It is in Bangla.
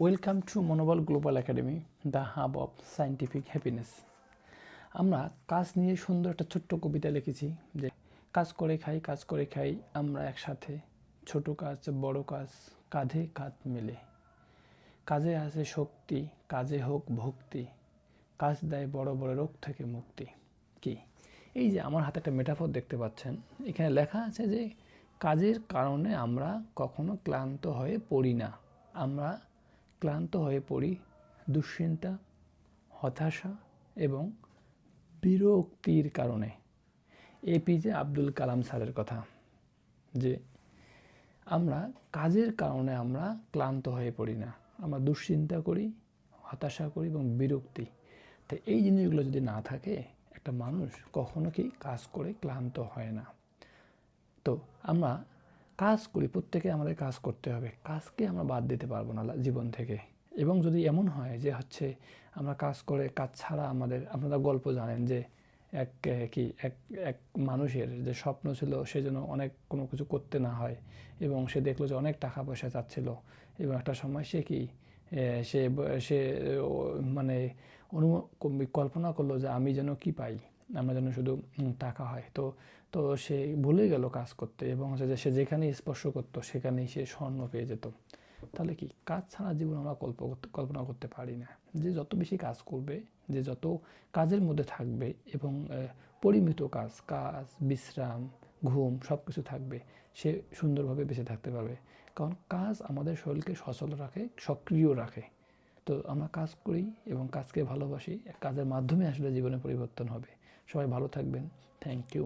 Welcome to Monobal global academy the hub of scientific happiness আমরা কাজ নিয়ে সুন্দর একটা ছোট্ট কবিতা লিখেছি যে, কাজ করে খাই, কাজ করে খাই, আমরা একসাথে। ছোট কাজ, বড় কাজ, কাঁধে কাঁধ মেলে। কাজে আছে শক্তি, কাজে হোক ভক্তি। কাজ দেয় বড় বড় রোগ থেকে মুক্তি। কি? এই যে আমার হাতে একটা মেটাফর দেখতে পাচ্ছেন, এখানে লেখা আছে যে, কাজের কারণে আমরা কখনো ক্লান্ত হয়ে পড়ি না। আমরা ক্লান্ত হয়ে পড়ি, দুশ্চিন্তা, হতাশা এবং বিরক্তির কারণে। এপিজে আব্দুল কালাম স্যারের কথা, যে আমরা কাজের কারণে আমরা ক্লান্ত হয়ে পড়ি না। আমরা দুশ্চিন্তা করি, হতাশা করি এবং বিরক্তি। তো এই জিনিসগুলো যদি না থাকে, একটা মানুষ কখনো কি কাজ করে ক্লান্ত হয় না। তো আমরা কাজ করি, প্রত্যেকে আমাদের কাজ করতে হবে। কাজকে আমরা বাদ দিতে পারব না জীবন থেকে। এবং যদি এমন হয় যে হচ্ছে আমরা কাজ করে, কাজ ছাড়া আমাদের, আপনারা গল্প জানেন যে এক কি, এক এক মানুষের যে স্বপ্ন ছিল সে যেন অনেক কোনো কিছু করতে না হয় এবং সে দেখল যে অনেক টাকা পয়সা চাচ্ছিল। এবং একটা সময় সে কি সে সে মানে অনু, কল্পনা করল যে আমি যেন কি পাই। আমরা যেন শুধু টাকা হয়। তো তো সে ভুলে গেল কাজ করতে এবং হচ্ছে যে সে যেখানেই স্পর্শ করতো, সেখানেই সে স্বর্ণ পেয়ে যেত। তাহলে কি কাজ ছাড়া জীবন আমরা কল্প, কল্পনা করতে পারি না? যে যত বেশি কাজ করবে, যে যত কাজের মধ্যে থাকবে এবং পরিমিত কাজ কাজ, বিশ্রাম, ঘুম সব কিছু থাকবে, সে সুন্দরভাবে বেঁচে থাকতে পারবে। কারণ কাজ আমাদের শরীরকে সচল রাখে, সক্রিয় রাখে। তো আমরা কাজ করি এবং কাজকে ভালোবাসি, কাজের মাধ্যমে আসলে জীবনে পরিবর্তন হবে। সবাই ভালো থাকবেন। Thank you